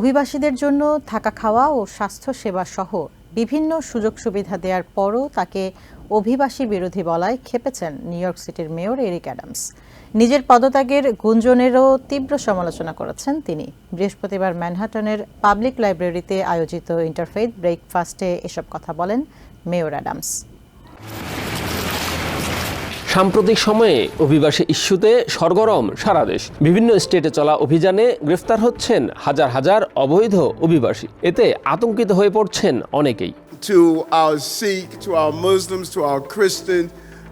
অভিবাসীদের জন্য থাকা খাওয়া ও স্বাস্থ্য সেবা সহ বিভিন্ন সুযোগ সুবিধা দেওয়ার পরও তাকে অভিবাসী বিরোধী বলায় খেপেছেন নিউ ইয়র্ক সিটির মেয়র এরিক অ্যাডামস। নিজের পদত্যাগের গুঞ্জনেরও তীব্র সমালোচনা করেছেন তিনি। বৃহস্পতিবার ম্যানহাটনের পাবলিক লাইব্রেরিতে আয়োজিত ইন্টারফেথ ব্রেকফাস্টে এসব কথা বলেন মেয়র অ্যাডামস। সাম্প্রতিক সময়ে অভিবাসী ইস্যুতে সরগরম সারা দেশ বিভিন্ন স্টেটে চলা অভিযানে গ্রেফতার হচ্ছেন হাজার হাজার অবৈধ অভিবাসী এতে আতঙ্কিত হয়ে পড়ছেন অনেকেই to our Sikh, to our Muslims, to.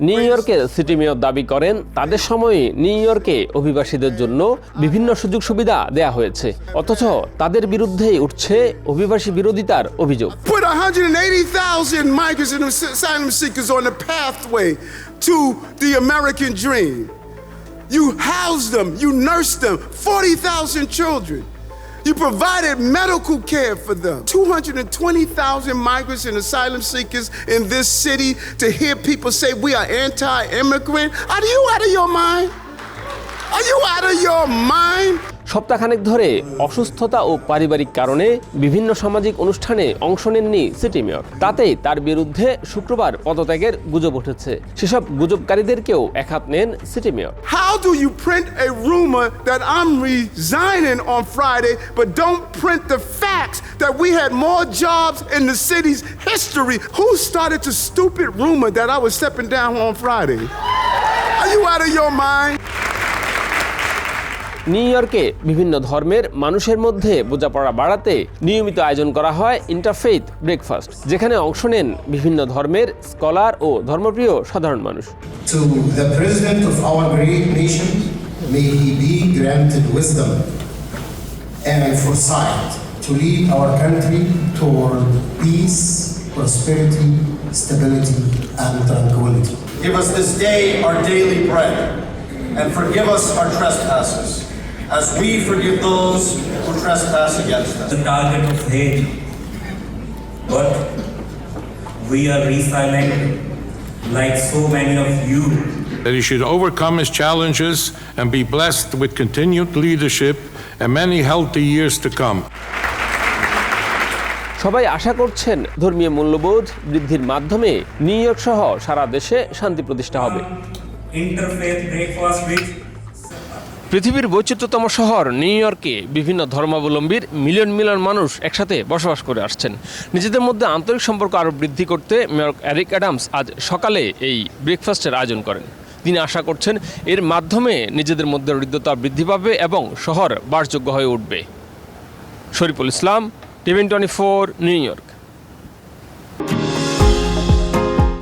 New ইয়র্কে সিটি মেয়র দাবি করেন তাদের সময়ে নিউ ইয়র্কে অভিবাসীদের জন্য বিভিন্ন সুযোগ সুবিধা দেয়া হয়েছে। অথচ তাদের বিরুদ্ধেই উঠছে অভিবাসী বিরোধিতার অভিযোগ। You house them, you nurse them, 40,000 children. You provided medical care for them. 220,000 migrants and asylum seekers in this city to hear people say we are anti immigrant. Are you out of your mind? Are you out of your mind? সপ্তাহখানেক ধরে অসুস্থতা ও পারিবারিক কারণে বিভিন্ন সামাজিক অনুষ্ঠানে অংশ নেননি সিটি মেয়র। তাতে তার বিরুদ্ধে শুক্রবার পদত্যাগের গুজব উঠেছে। সেসব গুজবকারীদেরকেও এক হাত নেন city mayor. How do you print a rumour that I am resigning on Friday but don't print the facts that we had jobs in the city's history who started rumour that I was on Friday are you out of your New ইয়র্কে বিভিন্ন ধর্মের মানুষের মধ্যে বোঝাপড়া বাড়াতে নিয়মিত আয়োজন করা হয় ইন্টারফেথ ব্রেকফাস্ট যেখানে অংশ নেন বিভিন্ন ধর্মের স্কলার ও ধর্মপ্রিয় সাধারণ মানুষ। And forgive us our trespasses, as we forgive those who trespass against us. the target of hate. But we are resilient like so many of you. that he should overcome his challenges and be blessed with continued leadership and many healthy years to come. সবাই আশা করছেন ধর্মীয় মূল্যবোধ বৃদ্ধির মাধ্যমে new York সহ সারা দেশে শান্তি প্রতিষ্ঠা হবে পৃথিবীর বৈচিত্র্যতম শহর নিউ ইয়র্কে বিভিন্ন ধর্মাবলম্বীর মিলিয়ন মিলিয়ন মানুষ একসাথে বসবাস করে আসছেন। নিজেদের মধ্যে আন্তরিক সম্পর্ক আরও বৃদ্ধি করতে মেয়র অ্যারিক অ্যাডামস আজ সকালে এই ব্রেকফাস্টের আয়োজন করেন। তিনি আশা করছেন এর মাধ্যমে নিজেদের মধ্যে হৃদ্যতা বৃদ্ধি পাবে এবং শহর বাসযোগ্য হয়ে উঠবে। Shariful Islam TVN twenty four, New York.